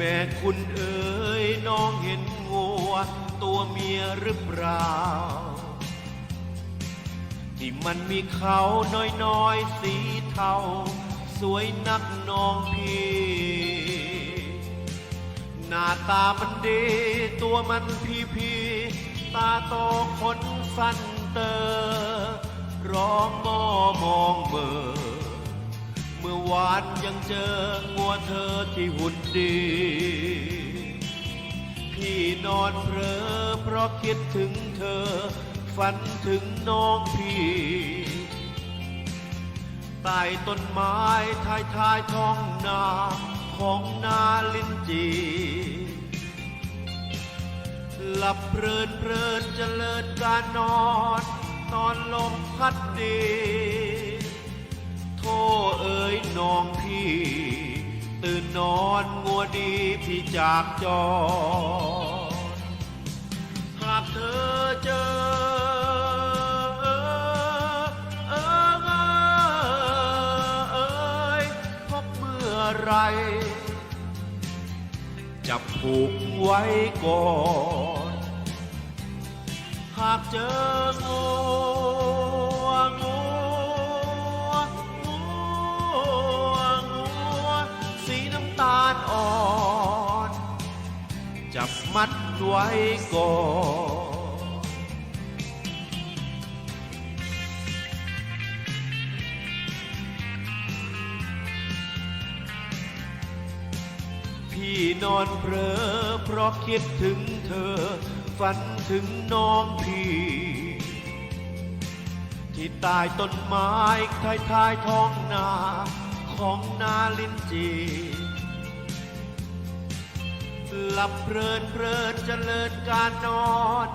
แม่คุณเอ๋ยน้องเห็นงัว ตัวเมียหรือเปล่า ที่มันมีเขาน้อยๆสีเทาสวยนักน้องพี่ หน้าตามันดี ตัวมันพี่พี่ตาโตขนสั้นเตอร้องมอมองเบอเมื่อวานยังเจองัวเธอที่หุ่นดี พี่นอนเพลอเพราะคิดถึงเธอ ฝันถึงน้องพี่ใต้ต้นไม้ท้ายท้ายท้องนาของนาลินจี หลับเพลินเพลินเจริญการนอน นอนลมพัดดี โทเอ๋ย น้องพี่ ตื่นนอนงัวดีพี่จากจอ หากเธอเจอออเมื่อไรจะผูกไว้ก่อน หากเจองูงู จับมัดไว้ก่อนพี่นอนเพลอเพราะคิดถึงเธอ ฝันถึงน้องพี่ ที่ตายต้นไม้ท้ายท้ายท้องนาของนาลินจี หลับเพลินเพลินเจริญการนอน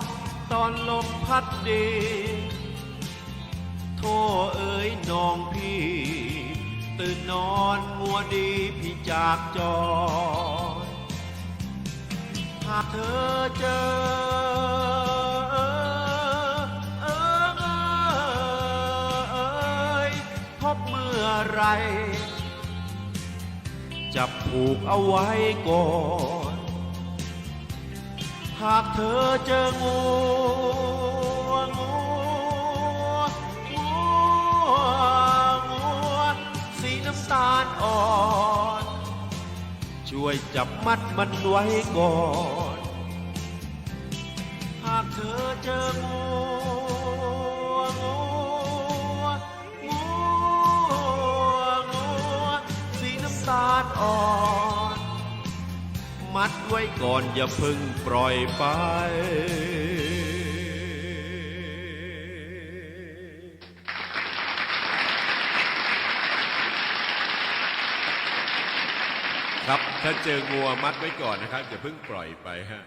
ตอนลมพัดดี โทเอ๋ยน้องพี่ ตื่นนอนมัวดีพี่จากจอหากเธอเจอเออเออเอยพบเมื่อไรจะผูกเอาไว้ก่อน หากเธอเจองูงูงูงูสีน้ำตาลอ่อน ช่วยจับมัดมันไว้ก่อน หากเธอเจองูงูงูงูสีน้ำตาลอ่อน มัดไว้ก่อนอย่าพึ่งปล่อยไป ครับถ้าเจองัวมัดไว้ก่อนนะครับอย่าพึ่งปล่อยไปฮะ